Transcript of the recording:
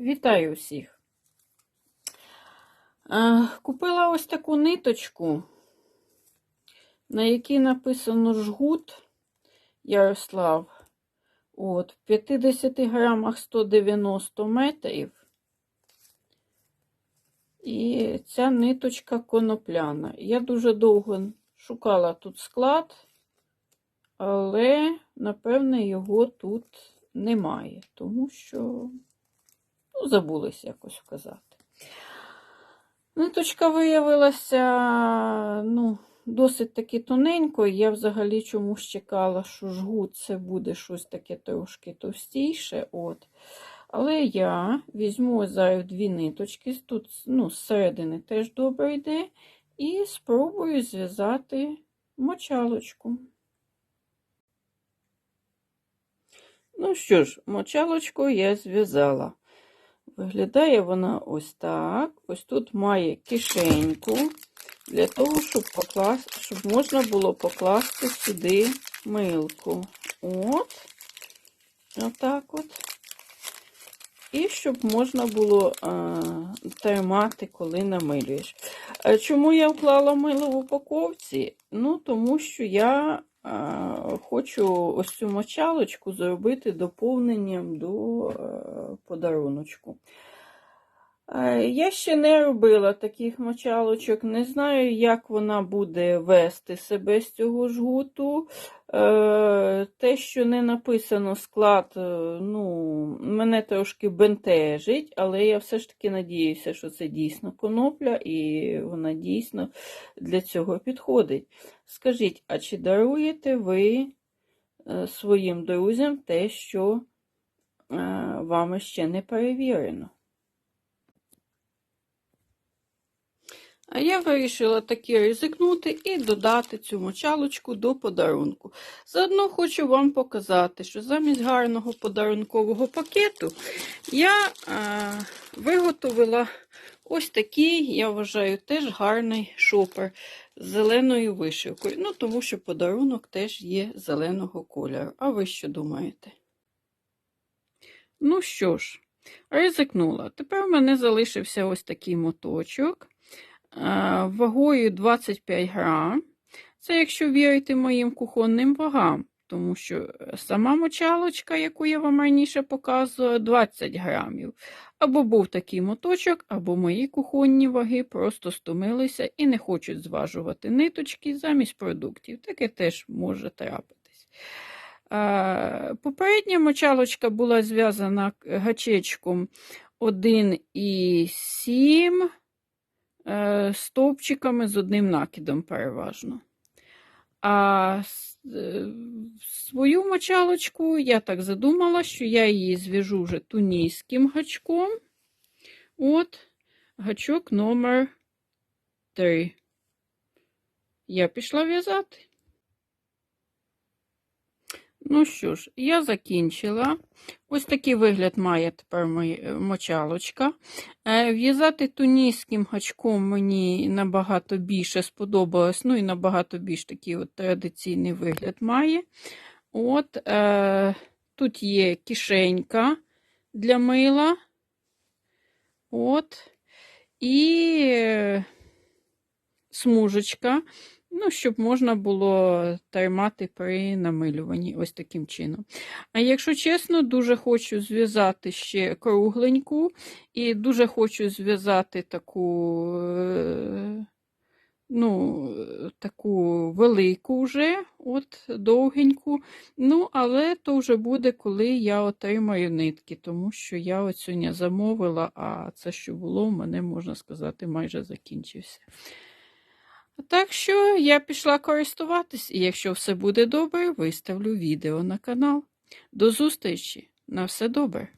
Вітаю всіх. Купила ось таку ниточку, на якій написано жгут Ярослав. От, в 50 грамах 190 метрів. І ця ниточка конопляна. Я дуже довго шукала тут склад, але, напевне, його тут немає, тому що ну, забулась якось вказати. Ниточка виявилася, ну, досить таки тоненькою. Я взагалі чомусь чекала, що жгут це буде щось таке трошки товстіше. От. Але я візьму зараз дві ниточки, тут ну, зсередини теж добре йде, і спробую зв'язати мочалочку. Ну що ж, мочалочку я зв'язала. Виглядає вона ось так. Ось тут має кишеньку для того, щоб покласти, щоб можна було покласти сюди милку. От, отак от. І щоб можна було а, тримати, коли намилюєш. Чому я вклала мило в упаковці? Ну, тому що я а, хочу ось цю мочалочку зробити доповненням до подаруночку. Я ще не робила таких мочалочок, не знаю, як вона буде вести себе з цього жгуту. Те, що не написано склад, ну, мене трошки бентежить, але я все ж таки надіюся, що це дійсно конопля і вона дійсно для цього підходить. Скажіть, а чи даруєте ви своїм друзям те, що вами ще не перевірено? А я вирішила таки ризикнути і додати цю мочалочку до подарунку. Заодно хочу вам показати, що замість гарного подарункового пакету я е, виготовила ось такий, я вважаю, теж гарний шопер з зеленою вишивкою. Ну, тому що подарунок теж є зеленого кольору. А ви що думаєте? Ну що ж, ризикнула. Тепер у мене залишився ось такий моточок вагою 25 грам. Це якщо вірити моїм кухонним вагам, тому що сама мочалочка, яку я вам раніше показувала, 20 грамів. Або був такий моточок, або мої кухонні ваги просто стомилися і не хочуть зважувати ниточки замість продуктів. Таке теж може трапитись. Попередня мочалочка була зв'язана гачечком 1,7 Е, стовпчиками з одним накидом переважно. А е, свою мочалочку я так задумала, що я її зв'яжу вже тунійським гачком. От, гачок номер 3. Я пішла в'язати. Ну що ж, я закінчила. Ось такий вигляд має тепер моя мочалочка. Е, в'язати тунійським гачком мені набагато більше сподобалось, ну і набагато більш такий от традиційний вигляд має. От, е, Тут є кишенька для мила. От, І е, смужечка ну, щоб можна було тримати при намилюванні ось таким чином. А якщо чесно, дуже хочу зв'язати ще кругленьку, і дуже хочу зв'язати таку. Е, ну, таку велику вже, от довгеньку. Ну, але то вже буде, коли я отримаю нитки, тому що я от сьогодні замовила, а це, що було, в мене, можна сказати, майже закінчився. Так що я пішла користуватись, і якщо все буде добре, виставлю відео на канал. До зустрічі! На все добре!